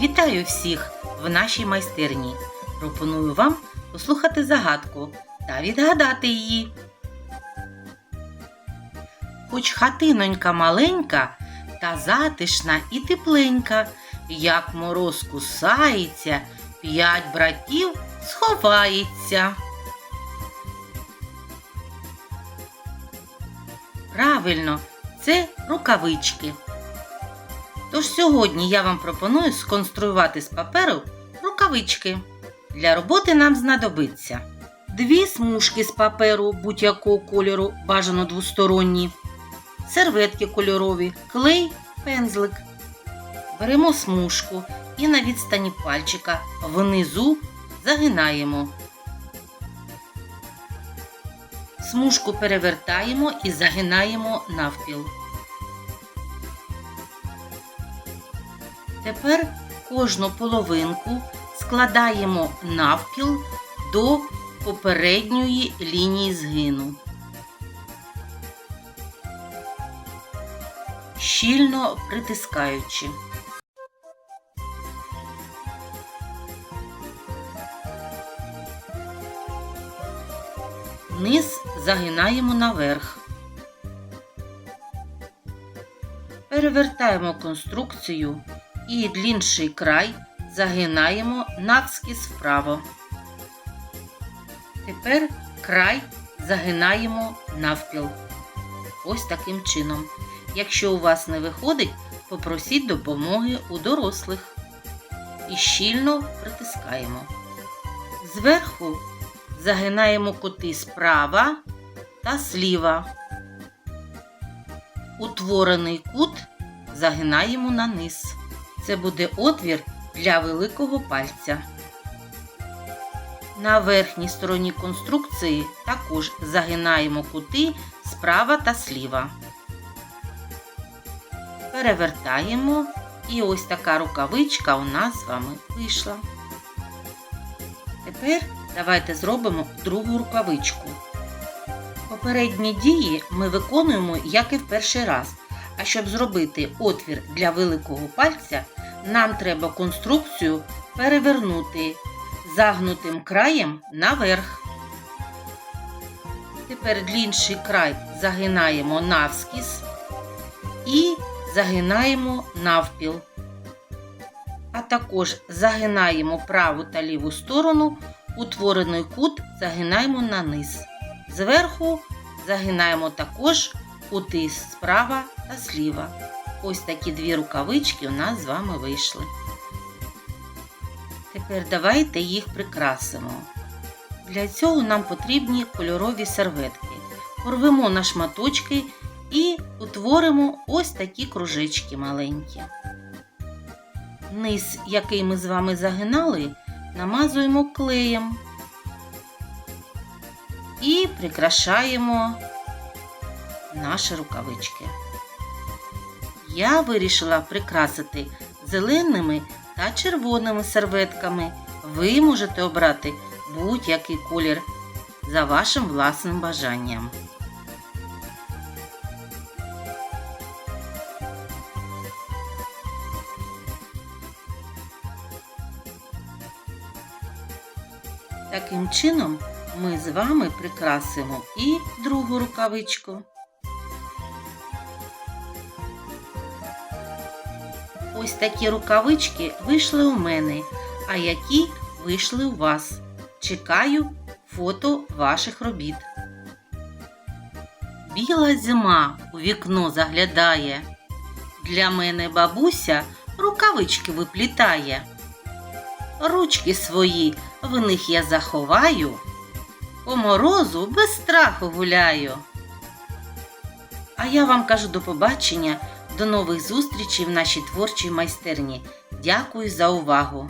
Вітаю всіх в нашій майстерні. Пропоную вам послухати загадку та відгадати її. Хоч хатинонька маленька та затишна і тепленька, як мороз кусається, п'ять братів сховається. Правильно, це рукавички. Тож сьогодні я вам пропоную сконструювати з паперу рукавички. Для роботи нам знадобиться дві смужки з паперу будь-якого кольору, бажано двосторонні, серветки кольорові, клей, пензлик. Беремо смужку і на відстані пальчика внизу загинаємо. Смужку перевертаємо і загинаємо навпіл. Тепер кожну половинку складаємо навпіл до попередньої лінії згину. Щільно притискаючи. Низ загинаємо наверх. Перевертаємо конструкцію і длінший край загинаємо навскіз вправо. Тепер край загинаємо навпіл. Ось таким чином. Якщо у вас не виходить, попросіть допомоги у дорослих. І щільно притискаємо. Зверху загинаємо кути справа та зліва. Утворений кут загинаємо на низ. Це буде отвір для великого пальця. На верхній стороні конструкції також загинаємо кути справа та сліва. Перевертаємо і ось така рукавичка у нас з вами вийшла. Тепер давайте зробимо другу рукавичку. Попередні дії ми виконуємо, як і в перший раз. А щоб зробити отвір для великого пальця, нам треба конструкцію перевернути загнутим краєм наверх. Тепер длінший край загинаємо навскіз і загинаємо навпіл. А також загинаємо праву та ліву сторону, утворений кут загинаємо на низ. Зверху загинаємо також кути справа та зліва. Ось такі дві рукавички у нас з вами вийшли. Тепер давайте їх прикрасимо. Для цього нам потрібні кольорові серветки. Порвемо на шматочки і утворимо ось такі кружечки маленькі. Низ, який ми з вами загинали, намазуємо клеєм і прикрашаємо наші рукавички. Я вирішила прикрасити зеленими та червоними серветками. Ви можете обрати будь-який колір за вашим власним бажанням. Таким чином ми з вами прикрасимо і другу рукавичку. Ось такі рукавички вийшли у мене, а які вийшли у вас. Чекаю фото ваших робіт. Біла зима у вікно заглядає. Для мене бабуся рукавички виплітає. Ручки свої в них я заховаю, по морозу без страху гуляю. А я вам кажу до побачення, до нових зустрічей в нашій творчій майстерні. Дякую за увагу!